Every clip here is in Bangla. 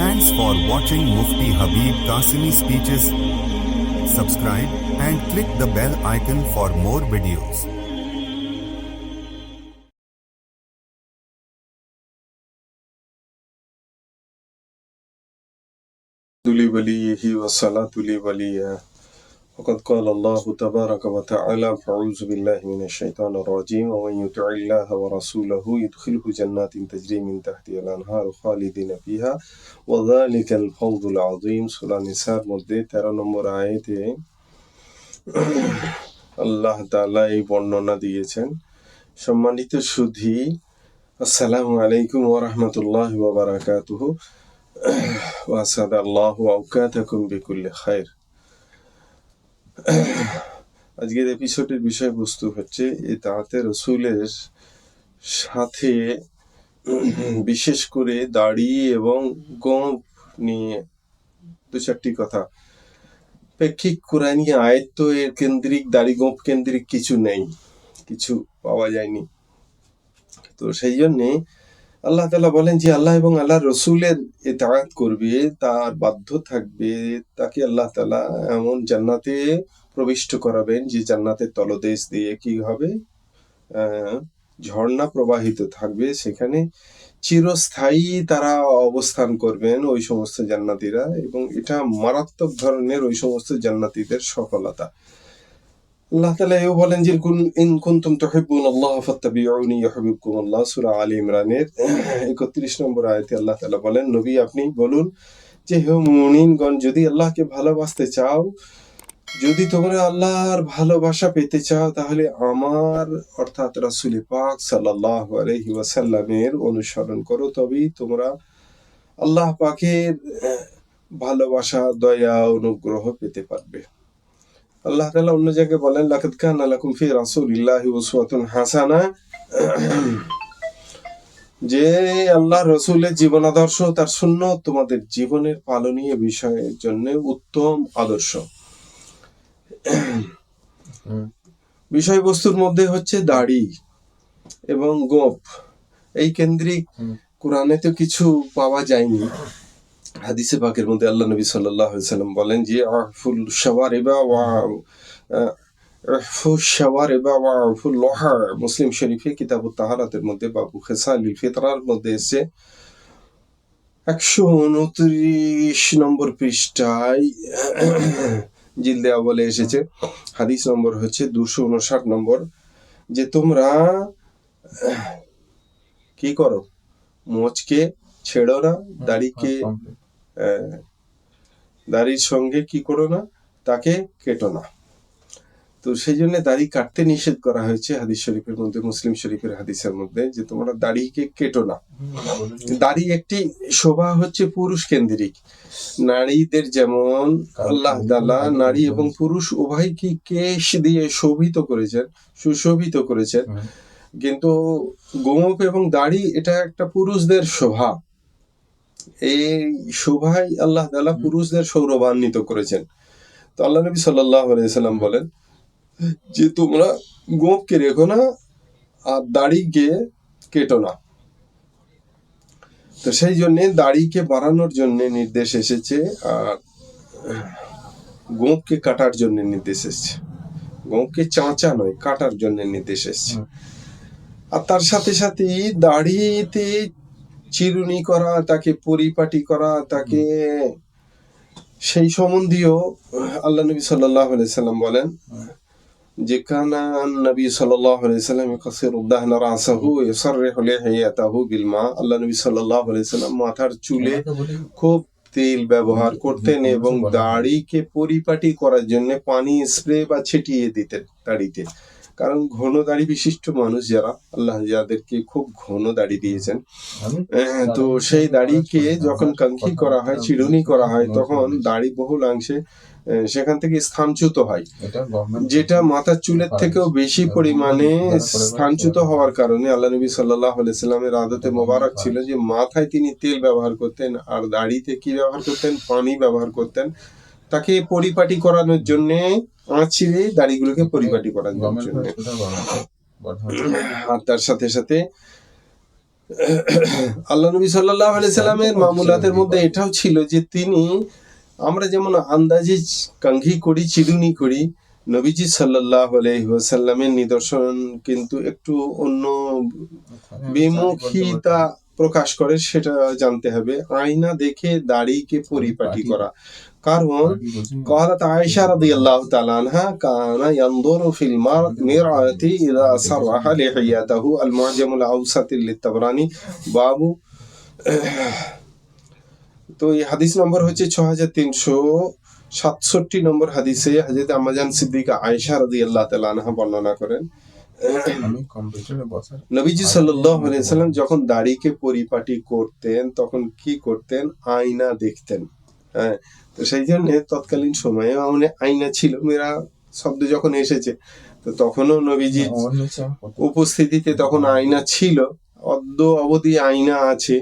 Thanks for watching Mufti Habib Qasimi speeches. Subscribe and click the bell icon for more videos. لوليه والصلاة لوليه وقد قال الله تبارك وتعالى فأعوذ بالله من الشيطان الرجيم ومن يطع الله ورسوله يدخله جنات تجري من تحتها الأنهار خالدين فيها وذلك الفوز العظيم سورة Nisar মধ্যে তেরো নম্বর আয়াতে আল্লাহ তাআলা এই বর্ণনা দিয়েছেন সম্মানিত সুধী আসসালামু আলাইকুম ওয়া রাহমাতুল্লাহি ওয়া বারাকাতুহু ওয়াসাদ আল্লাহ আউকাতাকুম বিকুল্লি খায়ের আজকের এপিসোডের বিষয়বস্তু হচ্ছে, এই তাহাতে রসুলের সাথে বিশেষ করে দাড়ি এবং গোপ নিয়ে দু চারটি কথা। প্রেক্ষিক কোরআনী আয়াত তো এর কেন্দ্রিক, দাড়ি গোপ কেন্দ্রিক কিছু নেই, কিছু পাওয়া যায়নি। তো সেই জন্যে আল্লাহ তালা বলেন যে আল্লাহ এবং আল্লাহ রসুলের এতায়াত করবে, তার বাধ্য থাকবে, তাকে আল্লাহ তালা এমন জান্নাতে প্রবিষ্ট করাবেন যে জান্নাতের তলদেশ দিয়ে কি হবে? ঝর্ণা প্রবাহিত থাকবে, সেখানে চিরস্থায়ী তারা অবস্থান করবেন ওই সমস্ত জান্নাতিরা এবং এটা মারাত্মক ধরনের ওই সমস্ত জান্নাতিদের সফলতা। আল্লাহ তালা এও বলেন যে কুন, ইন কুনতুম তুহিব্বুন আল্লাহ ফাত্তাবিউনি ইউহিব্বুকুম আল্লাহ। সূরা আলী ইমরানের 31 নম্বর আয়াতে আল্লাহ তাআলা বলেন, নবী, আপনি বলুন যে, হে মুমিনগণ, যদি আল্লাহকে ভালোবাসতে চাও, যদি তোমরা আল্লাহর ভালোবাসা পেতে চাও, তাহলে আমার, অর্থাৎ রাসূল পাক সাল্লাল্লাহু আলাইহি ওয়াসাল্লামের অনুসরণ করো। তবেই তোমরা আল্লাহ পাকের ভালোবাসা, দয়া, অনুগ্রহ পেতে পারবে। আল্লাহ তাআলা অন্য জায়গায় বলেন লাকাদ কানা লাকুম ফি রাসূলিল্লাহি উসওয়াতুন হাসানা। যে আল্লাহ রসুলের জীবন আদর্শ তার সুন্নত তোমাদের জীবনের পালনীয় বিষয়ের জন্য উত্তম আদর্শ। বিষয়বস্তুর মধ্যে হচ্ছে দাড়ি এবং গোপ এই কেন্দ্রিক কোরআনে তো কিছু পাওয়া যায়নি। হাদিসে পাকের মধ্যে আল্লাহ নবী সাল্লাম বলেন যে শাওয়ারিবা ওয়া মুসলিম শরীফে তাহারাতের মধ্যে ফিতরার মধ্যে এসে একশো উনত্রিশ নম্বর পৃষ্ঠায় জিলদে আওয়ালে এসেছে। হাদিস নম্বর হচ্ছে দুশো উনষাট নম্বর যে তোমরা কি করো? মোচকে ছেড়ো না দাড়িকে আহ, দাড়ির সঙ্গে কি করো না তাকে কেটো না। তো সেই জন্য দাড়ি কাটতে নিষেধ করা হয়েছে হাদিস শরীফের মধ্যে মুসলিম শরীফের হাদিসের মধ্যে যে তোমরা দাড়িকে কেটো না। দাড়ি একটি শোভা হচ্ছে পুরুষ কেন্দ্রিক। নারীদের যেমন আল্লাহ তাআলা নারী এবং পুরুষ উভয়কে কেশ দিয়ে শোভিত করেছেন সুশোভিত করেছেন। কিন্তু গোমপ এবং দাড়ি এটা একটা পুরুষদের শোভা। এই শোভায় আল্লাহ তাআলা পুরুষদের সৌরবান্বিত করেছেন। তো আল্লাহ নবী সাল্লাল্লাহু আলাইহি সাল্লাম বলেন যে তোমরা গোপকে রেখো না আর দাড়ি দাড়িকে কেটো না। তো সেই জন্য দাড়িকে বাড়ানোর জন্য নির্দেশ এসেছে আর গোপকে কাটার জন্য নির্দেশ এসেছে। গোপকে চাঁচা নয় কাটার জন্য নির্দেশ এসেছে। আর তার সাথে সাথে দাড়িতে চিরুনি করা তাকে পরিপাটি করা তাকে সেই সম্বন্ধীয় আল্লাহ নবী সাল্লাহ সাল্লাম বলেন যে কানা নবী সাল্লাহ সাল্লাম কাসির উদ্দাহন রাসাহু ইসররিহু লিহিয়াতাহু বিল মা। আল্লাহ নবী সাল্লাহ সাল্লাম মাথার চুলে খুব তেল ব্যবহার করতেন এবং দাড়িকে পরিপাটি করার জন্য পানি স্প্রে বা ছিটিয়ে দিতেন দাড়িতে। কারণ ঘন দাড়ি বিশিষ্ট মানুষ যারা আল্লাহ যাদেরকে খুব ঘন দাড়ি দিয়েছেন। তো সেই দাড়িকে যখন কাঙ্ক্ষি করা হয় চিরুনি করা হয় তখন দাড়ি বহুলাংশে আহ, সেখান থেকে স্থানচ্যুত হয়। যেটা মাথার চুলের থেকেও বেশি পরিমাণে স্থানচ্যুত হওয়ার কারণে আল্লাহ নবী সাল্লাহ সাল্লামের আদতে মোবারক ছিল যে মাথায় তিনি তেল ব্যবহার করতেন আর দাড়িতে কি ব্যবহার করতেন? পানি ব্যবহার করতেন। তাকে পরিপাটি করানোর জন্য আঁচিড়ে দাড়িগুলোকে পরিপাটি করানোর জন্য। আর তার সাথে সাথে আল্লাহ নবী সাল্লাহ সাল্লামের মামুলাতের মধ্যে এটাও ছিল যে তিনি আমরা যেমন আন্দাজে কাঙ্ঘি করি চিরুনি করি নবীজি সাল্লাহ আলহিহাসাল্লামের নিদর্শন কিন্তু একটু অন্য বিমুখিতা প্রকাশ করে সেটা জানতে হবে আয়না দেখে দাড়িকে পরিপাটি করা কারণ قالت عائشة رضي الله تعالى عنها كان ينظر في المرأة إذا سرح لحياته المعجم الأوسط للطبراني باب তো এই হাদিস নম্বর হচ্ছে ছ হাজার তিনশো সাতষট্টি নম্বর হাদিসে হাজরত আমাজান সিদ্দিকা আয়েশা রাদি আল্লাহ তালা আনহা বর্ণনা করেন আমি কম্পিউটারে বসার নবীজি সাল্লাম যখন দাড়িকে পরিপাটি করতেন তখন কি করতেন? আয়না দেখতেন। হ্যাঁ তো সেই জন্য তৎকালীন সময়ে মানে আয়না ছিল। মেরা শব্দ যখন এসেছে তো তখনও নবীজি কত- উপস্থিতিতে তখন আয়না ছিল। অদ্য অবধি আয়না আছে।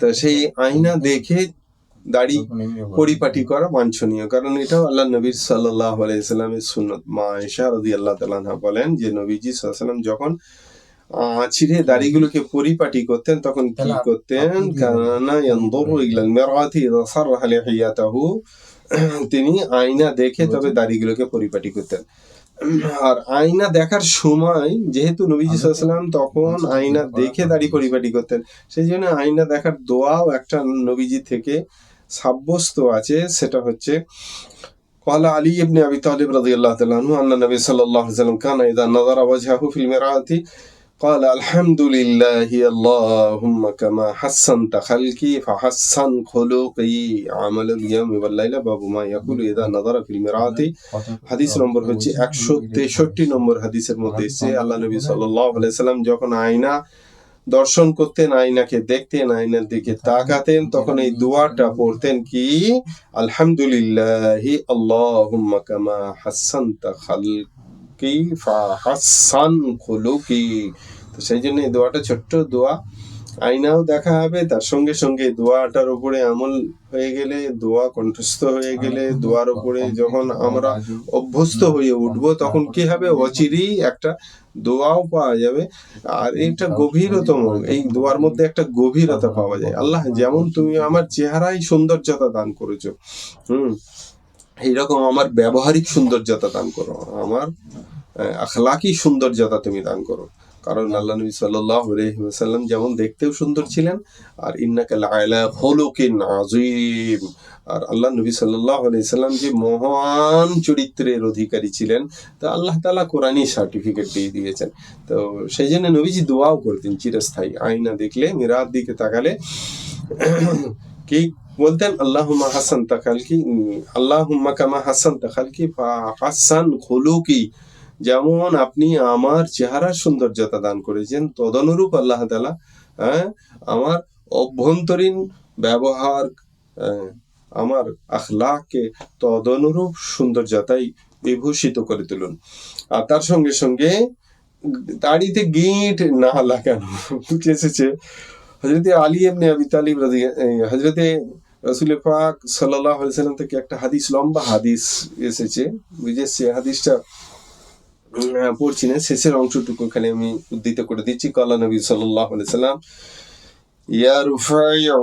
তো সেই আয়না দেখে দাড়ি। পরিপাটি করা বাঞ্ছনীয়। কারণ এটাও আল্লাহ নবীর সাল্লাহ আলাইসাল্লামের সুন্নত। মা এশা রদি আল্লাহ তালাহা বলেন যে নবীজি সাল্লাম যখন আছিরে দাড়িগুলোকে পরিপাটি করতেন তখন কি করতেন? কানা ইয়ানদুরু ইলাল মিরআতি ইযা সারহা লিহিয়াতাহু। তিনি আয়না দেখে তবে দাড়িগুলোকে পরিপাটি করতেন। আর আয়না দেখার সময় যেহেতু নবীজি সাল্লাম তখন আয়না দেখে দাড়ি পরিপাটি করতেন। সেই জন্য আয়না দেখার দোয়াও একটা নবীজি থেকে সাব্যস্ত আছে সেটা হচ্ছে قال علي بن ابي طالب رضي الله تعالى عنه ان النبي صلى الله عليه وسلم كان اذا نظر وجهه في المرآة قال الحمد لله اللهم كما حسنت خلقي فحسن خلقي عمل اليوم والليلة باب ما يقول اذا نظر في المرآة কত- হাদিস নম্বর হচ্ছে একশো তেষট্টি নম্বর হাদিসের মধ্যে এসেছে আল্লাহ নবী সাল্লাম যখন আয়না দর্শন করতেন, আয়নাকে দেখতেন, আয়নার দিকে তাকাতেন, তখন এই দোয়াটা পড়তেন কি? আলহামদুলিল্লাহি আল্লাহুম্মা কামা হাসানতা খালকি ফাহাসান খুলুকি। তো সেই জন্য এই দোয়াটা ছোট্ট দোয়া। আয়নাও দেখা হবে, তার সঙ্গে সঙ্গে দোয়াটার উপরে আমল হয়ে গেলে দোয়া কণ্ঠস্থ হয়ে গেলে দোয়ার উপরে যখন আমরা অভ্যস্ত হয়ে উঠবো তখন কি হবে? অচিরেই একটা দোয়াও পাওয়া যাবে। আর এটা গভীরতম এই দোয়ার মধ্যে একটা গভীরতা পাওয়া যায়। আল্লাহ যেমন তুমি আমার চেহারায় সৌন্দর্যতা দান করেছ হুম এইরকম আমার ব্যবহারিক সৌন্দর্যতা দান করো। আমার আখলাকি সৌন্দর্যতা তুমি দান করো। কারণ আল্লাহ নবী সাল্লাল্লাহু আলাইহি ওয়াসাল্লাম যেমন দেখতেও সুন্দর ছিলেন, আর ইন্নাকা লাআলা খুলুকিন আযীম। আর আল্লাহ নবী আলাইহি সাল্লাম যে মহান চরিত্রের অধিকারী ছিলেন, তা আল্লাহ তাআলা কোরআনই সার্টিফিকেট দিয়ে দিয়েছেন। তো সেই জন্য নবীজি দোয়াও করতেন চিরস্থায়ী, আয়না দেখলে মিরাত দিকে তাকালে কি বলতেন? আল্লাহুম্মা হাসান তাকাল কি আল্লাহুম্মা কামা হাসান তাকাল কি হাসান খুলুকি যেমন আপনি আমার চেহারার সৌন্দর্যতা দান করেছেন তদনুরূপ আল্লাহ তালা হ্যাঁ আমার অভ্যন্তরীণ ব্যবহার আহ, আমার আখলাকে তদনুরূপ সৌন্দর্যতাই বিভূষিত করে তুলুন। আর তার সঙ্গে সঙ্গে দাড়িতে গিঁট না লাগানো এসেছে? হজরতে আলী এমনি আবি তালিব রাজি হজরতে রসুল পাক সাল্লাহ সাল্লাম থেকে একটা হাদিস লম্বা হাদিস এসেছে বুঝে সে হাদিসটা পড়ছি না শেষের অংশটুকু এখানে আমি উদ্ধৃত করে দিচ্ছি কালা নবী সাল্লাহ সাল্লাম ইয়া রুফাইউ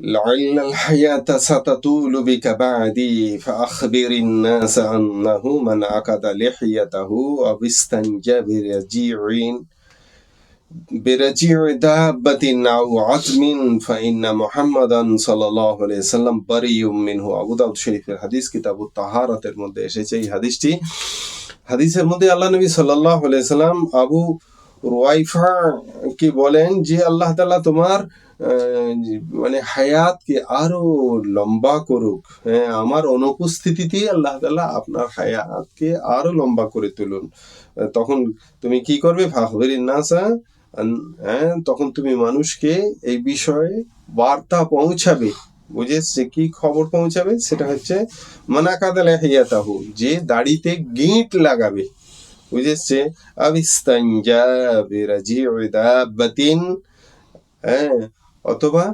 لعل الحياة ستطول بك بعدي فأخبر الناس أنه من عقد لحيته أو استنجى برجيع برجيع دابة أو عظم فإن محمدا صلى الله عليه وسلم بريء منه আবু দাউদ শরীফের হাদিস কিতাব তাহারাতের মধ্যে এসেছে এই হাদিসটি হাদিসের মধ্যে আল্লাহ নবী আলাইহি সাল্লাম আবু রুয়াইফা কি বলেন যে আল্লাহ তাআলা তোমার মানে হায়াতকে আরও লম্বা করুক। হ্যাঁ আমার অনুপস্থিতিতে আল্লাহ তাআলা আপনার হায়াতকে আরও লম্বা করে তুলুন। তখন তুমি কি করবে? ফাহবেরিন নাসা হ্যাঁ তখন তুমি মানুষকে এই বিষয়ে বার্তা পৌঁছাবে। বুঝেছে কি খবর পৌঁছাবে? সেটা হচ্ছে মানাকাদাল হিয়াতাহু যে দাড়িতে গিঁট লাগাবে। বুঝেছে আবিস্তাঞ্জা দাব্বাতিন হ্যাঁ অথবা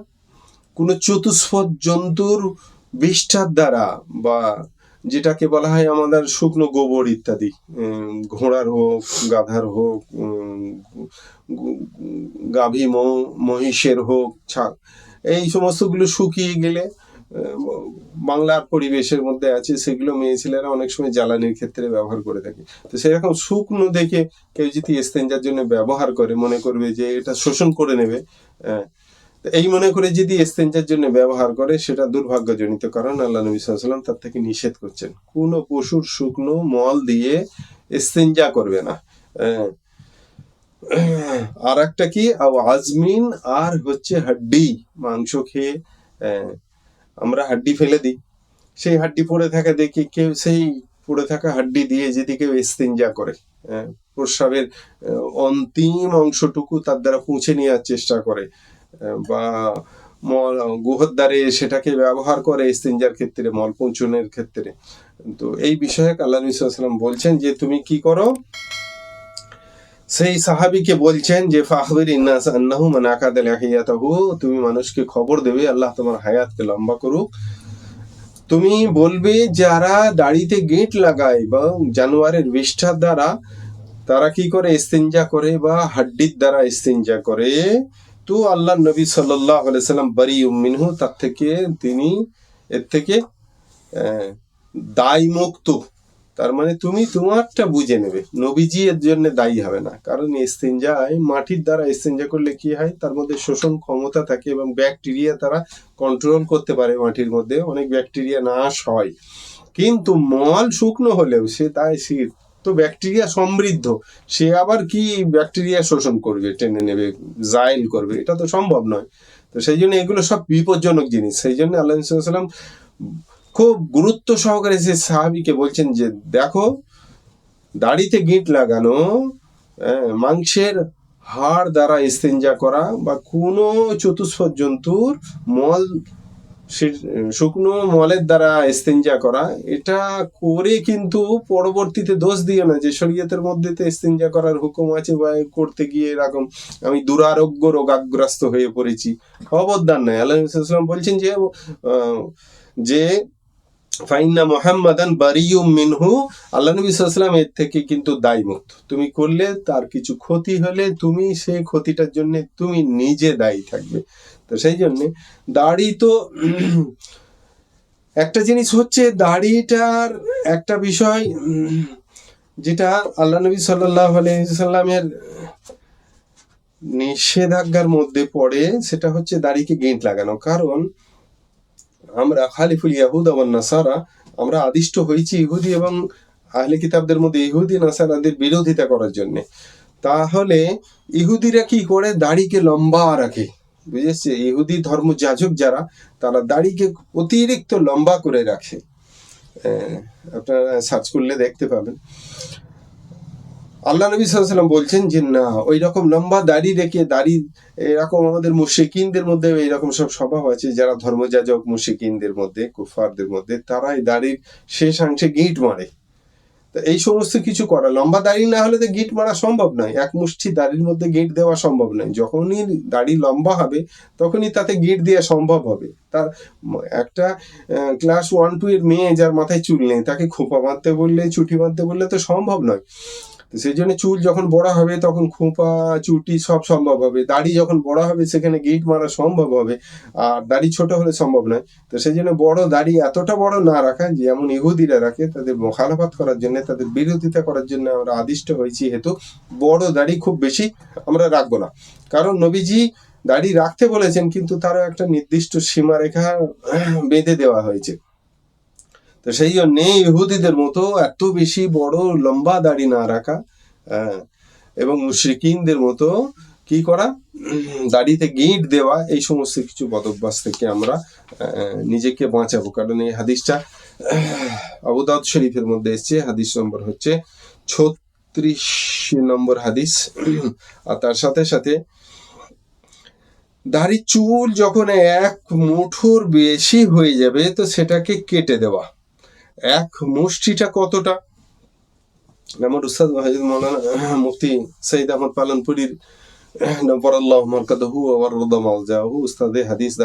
কোন চতুষ্পদ জন্তুর বিষ্ঠার দ্বারা, বা যেটাকে বলা হয় আমাদের শুকনো গোবর ইত্যাদি ঘোড়ার হোক, গাধার হোক গাভী মহ- মহিষের হোক ছাগ এই সমস্তগুলো শুকিয়ে গেলে বাংলার পরিবেশের মধ্যে আছে সেগুলো মেয়ে ছেলেরা অনেক সময় জ্বালানির ক্ষেত্রে ব্যবহার করে থাকে। তো সেরকম শুকনো দেখে কেউ যদি এস্তেঞ্জার জন্য ব্যবহার করে মনে করবে যে এটা শোষণ করে নেবে তো এই মনে করে যদি এস্তেঞ্জার জন্য ব্যবহার করে সেটা দুর্ভাগ্যজনিত কারণ আল্লাহ নবী সাল্লাম তার থেকে নিষেধ করছেন। কোনো পশুর শুকনো মল দিয়ে এস্তেঞ্জা করবে না আহ, আর একটা কি আজমিন আর হচ্ছে হাড্ডি, মাংস খেয়ে আমরা হাড্ডি ফেলে দিই। সেই হাড্ডি পড়ে থাকা দেখি কেউ, সেই পড়ে থাকা হাড্ডি দিয়ে যদি কেউ ইস্তেঞ্জা করে প্রস্রাবের অন্তিম অংশটুকু তার দ্বারা পৌঁছে নেওয়ার চেষ্টা করে বা মল, গুহদ্বারে সেটাকে ব্যবহার করে ইস্তেঞ্জার ক্ষেত্রে, মল পৌঁছনের ক্ষেত্রে। তো এই বিষয়ে আল্লাহ নবী বলছেন যে, তুমি কি করো? সেই সাহাবিকে বলছেন যে ফাহবির ইন্নাস আন্নাহু মান আকাদা লাহিয়াতাহু তুমি মানুষকে খবর দেবে আল্লাহ তোমার হায়াতকে লম্বা করুক। তুমি বলবে যারা দাড়িতে গেঁট লাগায় বা জানোয়ারের বিষ্ঠার দ্বারা তারা কি করে ইস্তেঞ্জা করে বা হাড্ডির দ্বারা ইস্তেঞ্জা করে? তো আল্লাহ নবী সাল্লাহ সাল্লাম বারি মিনহু তার থেকে তিনি এর থেকে আহ, দায় মুক্ত তার মানে তুমি তোমারটা বুঝে নেবে। নবীজি এর জন্য দায়ী হবে না। কারণ ইস্তেঞ্জায় মাটির দ্বারা ইস্তেঞ্জা করলে কি হয়? তার মধ্যে শোষণ ক্ষমতা থাকে এবং ব্যাকটেরিয়া তারা কন্ট্রোল করতে পারে মাটির মধ্যে। অনেক ব্যাকটেরিয়া নাশ হয়। কিন্তু মল শুকনো হলেও সে তাই সে তো ব্যাকটেরিয়া সমৃদ্ধ। সে আবার কি ব্যাকটেরিয়া শোষণ করবে, টেনে নেবে, জাইল করবে? এটা তো সম্ভব নয়। তো সেই জন্য এগুলো সব বিপজ্জনক জিনিস। সেই জন্য আল্লাহ সাল্লাম খুব গুরুত্ব সহকারে সে সাহাবিকে বলছেন যে দেখো দাড়িতে গিঁট লাগানো আহ, মাংসের হাড় দ্বারা ইস্তেঞ্জা করা বা কোনো চতুষ্পদ জন্তুর মল শুকনো মলের দ্বারা ইস্তেঞ্জা করা এটা করে কিন্তু পরবর্তীতে দোষ দিও না যে শরীয়তের মধ্যে তো ইস্তেঞ্জা করার হুকুম আছে বা করতে গিয়ে এরকম আমি দুরারোগ্য রোগাগ্রস্ত হয়ে পড়েছি। খবরদার নয় আল্লাহ বলছেন যে যে ফাইন্না মোহাম্মদান বারিউম মিনহু, আল্লাহ নবী সাল্লাম এর থেকে কিন্তু তুমি করলে তার কিছু ক্ষতি হলে তুমি সেই ক্ষতিটার জন্য তুমি নিজে দায়ী থাকবে। তো সেই জন্য দাড়ি তো একটা জিনিস হচ্ছে দাড়িটার একটা বিষয়, যেটা আল্লাহ নবী সাল্লাহ সাল্লামের নিষেধাজ্ঞার মধ্যে পড়ে, সেটা হচ্ছে দাড়িকে গেঁট লাগানো। কারণ আমরা খালিফুল ইয়াহুদ এবং নাসারা, আমরা আদিষ্ট হয়েছি ইহুদি এবং আহলে কিতাবদের মধ্যে ইহুদি, নাসারাদের বিরোধিতা করার জন্য। তাহলে ইহুদিরা কি করে? দাড়িকে লম্বা রাখে। বুঝেছে? ইহুদি ধর্ম যাজক যারা, তারা দাড়িকে অতিরিক্ত লম্বা করে রাখে। আপনারা সার্চ করলে দেখতে পাবেন। আল্লাহ নবী সাল্লাম বলছেন যে, না ওই রকম লম্বা দাড়ি রেখে দাড়ি এরকম আমাদের মুশিকিনদের মধ্যে এইরকম সব স্বভাব আছে, যারা ধর্মযাজক মুশিকিনদের মধ্যে কুফারদের মধ্যে তারা এই দাড়ির শেষাংশে গিট মারে। তো এই সমস্ত কিছু করা, লম্বা দাড়ি না হলে তো গিট মারা সম্ভব নয়। এক মুষ্টি দাড়ির মধ্যে গিট দেওয়া সম্ভব নয়। যখনই দাড়ি লম্বা হবে, তখনই তাতে গিট দেওয়া সম্ভব হবে। তার একটা ক্লাস ওয়ান টু এর মেয়ে যার মাথায় চুল নেই, তাকে খোপা বাঁধতে বললে, চুটি বাঁধতে বললে তো সম্ভব নয়। তো সেই জন্য চুল যখন বড় হবে, তখন খোঁপা, চুটি সব সম্ভব হবে। দাড়ি যখন বড় হবে, সেখানে গিট মারা সম্ভব হবে। আর দাড়ি ছোট হলে সম্ভব নয়। তো সেই জন্য বড় দাড়ি এতটা বড় না রাখা, যেমন ইহুদিরা রাখে, তাদের মোখালাফাত করার জন্য, তাদের বিরোধিতা করার জন্য আমরা আদিষ্ট হয়েছি হেতু বড় দাড়ি খুব বেশি আমরা রাখব না। কারণ নবীজি দাড়ি রাখতে বলেছেন, কিন্তু তারও একটা নির্দিষ্ট সীমারেখা বেঁধে দেওয়া হয়েছে। তো সেই জন্য ইহুদিদের মতো এত বেশি বড় লম্বা দাড়ি না রাখা আহ, এবং মুশরিকিনদের মতো কি করা দাড়িতে গিঁট দেওয়া এই সমস্ত কিছু বদভ্যাস থেকে আমরা নিজেকে বাঁচাবো। কারণ এই হাদিসটা আবুদাউদ শরীফের মধ্যে এসছে। হাদিস নম্বর হচ্ছে ছত্রিশ নম্বর হাদিস। আর তার সাথে সাথে দাড়ি চুল যখন এক মুঠোর বেশি হয়ে যাবে তো সেটাকে কেটে দেওয়া। এক মুষ্টিটা কতটা? আমার উস্তাদ হাজির মৌলানা মুফতি সঈদ আহমদ পালনপুরীর উস্তাদে হাদিস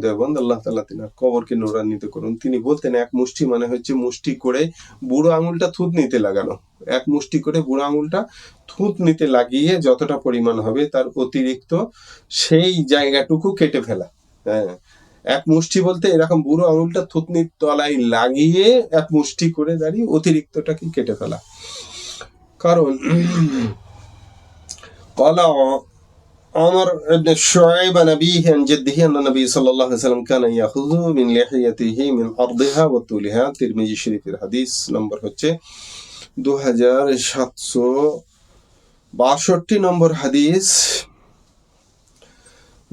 দেওবন্দ আল্লাহ তাআলা কবরকে নূরান্বিত করুন। তিনি বলতেন, এক মুষ্টি মানে হচ্ছে মুষ্টি করে বুড়ো আঙুলটা থুত নিতে লাগানো। এক মুষ্টি করে বুড়ো আঙুলটা থুত নিতে লাগিয়ে যতটা পরিমাণ হবে তার অতিরিক্ত সেই জায়গাটুকু কেটে ফেলা। হ্যাঁ এক মুষ্টি বলতে এরকম বুড়ো আঙুলটা থুতনির তলায় লাগিয়ে এক মুষ্টি করে দাঁড়িয়ে অতিরিক্তটাকে কেটে ফেলা কারণ قال عمر بن الشعيب عن أبيه عن جده أن النبي صلى الله عليه وسلم كان يأخذ من لحيته من أرضها وطولها তিরমিজি শরীফের হাদিস নম্বর হচ্ছে দু হাজার সাতশো বাষট্টি নম্বর হাদিস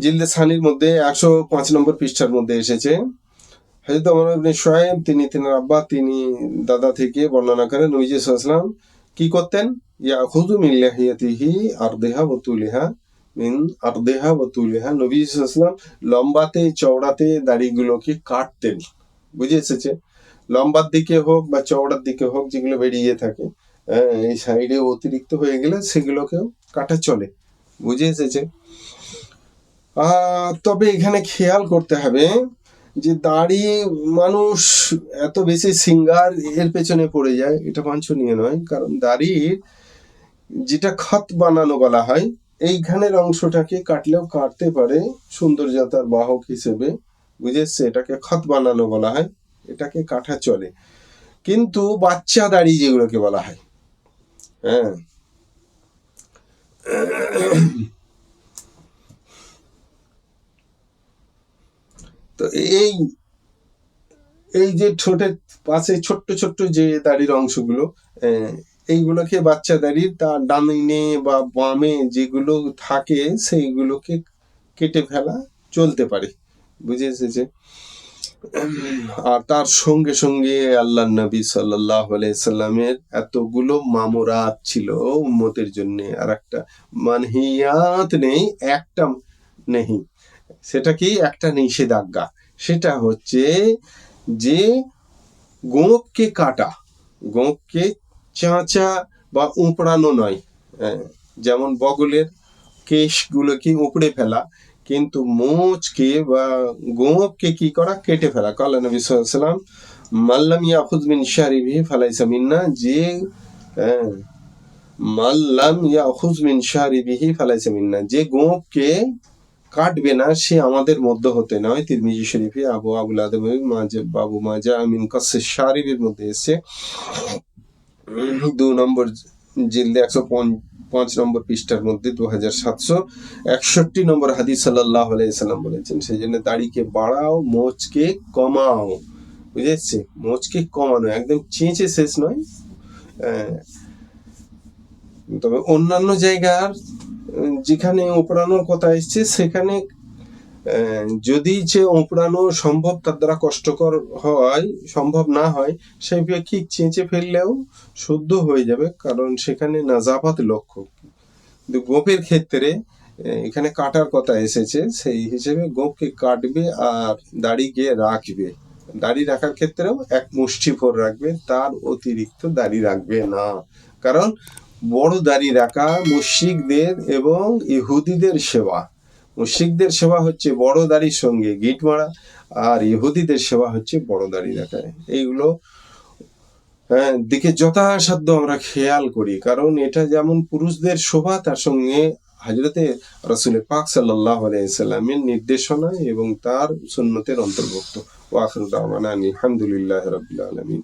জিলদে সানির মধ্যে একশো পাঁচ নম্বর পৃষ্ঠার মধ্যে এসেছে। হজরত আমার ইবনে সোয়েব তিনি তিনার আব্বা তিনি দাদা থেকে বর্ণনা করেন নবীজি সাল্লাম কি করতেন? ইয়া খুদু মিন লাহিয়াতিহি আরদেহা ও তুলিহা মিন আরদেহা ও তুলিহা। নবী সাল্লাম লম্বাতে চওড়াতে দাড়িগুলোকে কাটতেন। বুঝে এসেছে? লম্বার দিকে হোক বা চওড়ার দিকে হোক যেগুলো বেরিয়ে থাকে হ্যাঁ, এই সাইডে অতিরিক্ত হয়ে গেলে সেগুলোকেও কাটা চলে। বুঝে এসেছে? তবে এখানে খেয়াল করতে হবে যে দাড়ি মানুষ এত বেশি সিঙ্গার এর পেছনে পড়ে যায়, এটা বাঞ্ছনীয় নয়। কারণ দাড়ির যেটা খাত বানানো বলা হয়, এইখানের অংশটাকে কাটলেও কাটতে পারে সৌন্দর্যতার বাহক হিসেবে। বুঝেছে? এটাকে খাত বানানো বলা হয়, এটাকে কাটা চলে। কিন্তু বাচ্চা দাড়ি যেগুলোকে বলা হয় হ্যাঁ। তো এই এই যে ঠোঁটের পাশে ছোট্ট ছোট্ট যে দাড়ির অংশগুলো এইগুলোকে বাচ্চা দাড়ির তার ডানে বা বামে যেগুলো থাকে সেইগুলোকে কেটে ফেলা চলতে পারে। বুঝে এসেছে আর তার সঙ্গে সঙ্গে আল্লাহ নবী সাল্লাহ সাল্লামের এতগুলো মামরাত ছিল উম্মতের জন্য। আর একটা মানহিয়াত নেই, একটা নেই। সেটা কি? একটা নিষেধাজ্ঞা। সেটা হচ্ছে যে গোঁপকে কাটা গোঁপকে চাঁচা বা উপড়ানো নয়। হ্যাঁ, যেমন বগলের কেশগুলোকে উপড়ে ফেলা কিন্তু মোচকে বা গোঁপকে কি করা? কেটে ফেলা। কালা নবী সাল্লাম মাল্লাম ইয়াখুজ মিন শারিবি ফালাইসা যে হ্যাঁ, মাল্লাম ইয়াখুজ মিন শারিবিহি ফালাইসা মিন্না যে গোঁপকে কাটবে না, সে আমাদের মধ্যে হতে নয়। তিরমিজি শরীফে আবু আবুল আদম মাঝে বাবু মাজা আমিন কাসে শারিবের মধ্যে এসে দু নম্বর জিলদে একশো পাঁচ নম্বর পৃষ্ঠার মধ্যে দু হাজার সাতশো একষট্টি নম্বর হাদিস সাল্লাহ সাল্লাম বলেছেন সেই জন্য দাড়িকে বাড়াও, মোচকে কমাও। বুঝেছে? মোচকে কমানো, একদম চেঁচে শেষ নয়। তবে অন্যান্য জায়গার যেখানে উপড়ানোর কথা এসছে, সেখানে যদি যে উপড়ানো সম্ভব, তার দ্বারা কষ্টকর হয়, সম্ভব না হয়, সেই ব্যক্তি চেঁচে ফেললেও শুদ্ধ হয়ে যাবে, কারণ সেখানে নাজাবাত লক্ষ্য। কিন্তু গোপের ক্ষেত্রে এখানে কাটার কথা এসেছে, সেই হিসেবে গোপকে কাটবে আর দাড়িকে রাখবে। দাড়ি রাখার ক্ষেত্রেও এক মুষ্টি ভর রাখবে, তার অতিরিক্ত দাড়ি রাখবে না। কারণ বড় দাড়ি রাখা, মুশরিকদের এবং ইহুদিদের সেবা। মুশরিকদের সেবা হচ্ছে বড় দাড়ির সঙ্গে গিট মারা, আর ইহুদিদের সেবা হচ্ছে বড় দাড়ি রাখা। এইগুলো হ্যাঁ দিকে যথাসাধ্য আমরা খেয়াল করি, কারণ এটা যেমন পুরুষদের শোভা, তার সঙ্গে হাজরতে রসুল পাক সাল্লাহ আলাইসাল্লামের নির্দেশনা এবং তার সুন্নতের অন্তর্ভুক্ত। ওয়াখরুদ আলহামদুলিল্লাহ রবিল আলমিন।